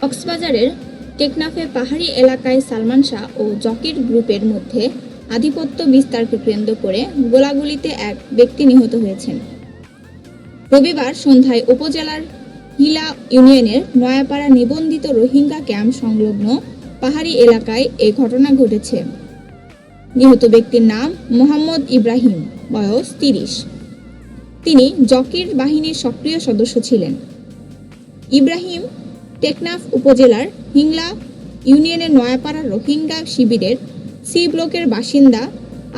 কক্সবাজারের টেকনাফে পাহাড়ি এলাকায় সালমান শাহ ও জকির গ্রুপের মধ্যে আধিপত্য বিস্তারকে কেন্দ্র করে গোলাগুলিতে এক ব্যক্তি নিহত হয়েছেন। রবিবার সন্ধ্যায় উপজেলার হিলা ইউনিয়নের নয়াপাড়া নিবন্ধিত রোহিঙ্গা ক্যাম্প সংলগ্ন পাহাড়ি এলাকায় এ ঘটনা ঘটেছে। নিহত ব্যক্তির নাম মোহাম্মদ ইব্রাহিম, বয়স তিরিশ। তিনি জকির বাহিনীর সক্রিয় সদস্য ছিলেন। ইব্রাহিম টেকনাফ উপজেলার হিংলা ইউনিয়নের নয়াপাড়া রোহিঙ্গা শিবিরের সি ব্লকের বাসিন্দা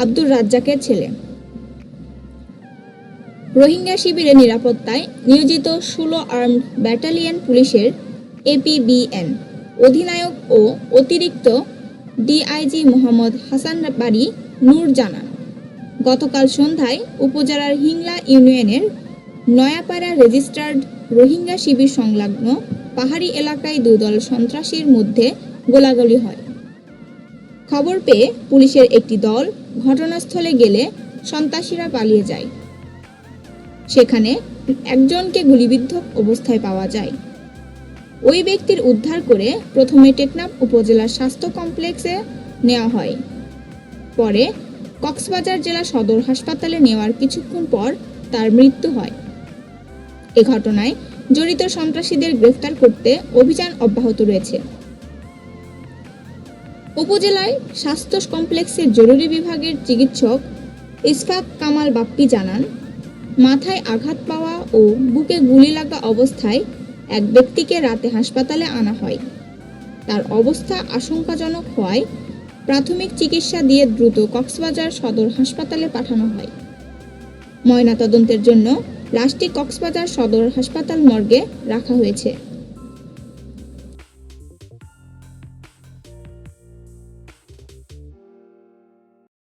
আব্দুর রাজ্জাকের ছেলে। রোহিঙ্গা শিবিরের নিরাপত্তায় নিয়োজিত ষোলো আর্মড ব্যাটালিয়ন পুলিশের এপিবিএন অধিনায়ক ও অতিরিক্ত ডিআইজি মোহাম্মদ হাসান বাড়ি নূর জানান। গতকাল সন্ধ্যায় উপজেলার হিংলা ইউনিয়নের নয়াপাড়া রেজিস্টার্ড রোহিঙ্গা শিবির সংলগ্ন পাহাড়ি এলাকায় দুদল সন্ত্রাসীর মধ্যে গোলাগুলি হয়। খবর পেয়ে পুলিশের একটি দল ঘটনাস্থলে গেলে সন্ত্রাসীরা পালিয়ে যায়। সেখানে একজনকে গুলিবিদ্ধ অবস্থায় পাওয়া যায়। ওই ব্যক্তির উদ্ধার করে প্রথমে টেকনাফ উপজেলার স্বাস্থ্য কমপ্লেক্সে নেওয়া হয়। পরে কক্সবাজার জেলা সদর হাসপাতালে নেওয়ার কিছুক্ষণ পর তার মৃত্যু হয়। এ ঘটনায় জড়িত সন্ত্রাসীদের গ্রেফতার করতে অভিযান অব্যাহত রয়েছে। উপজেলায় স্বাস্থ্য কমপ্লেক্সের জরুরি বিভাগের চিকিৎসক ইসফাক কামাল বাপ্পি জানান, মাথায় আঘাত পাওয়া ও বুকে গুলি লাগা অবস্থায় এক ব্যক্তিকে রাতে হাসপাতালে আনা হয়। তার অবস্থা আশঙ্কাজনক হওয়ায় প্রাথমিক চিকিৎসা দিয়ে দ্রুত কক্সবাজার সদর হাসপাতালে পাঠানো হয়। ময়নাতদন্তের জন্য লাশটি কক্সবাজার সদর হাসপাতাল মর্গে রাখা হয়েছে।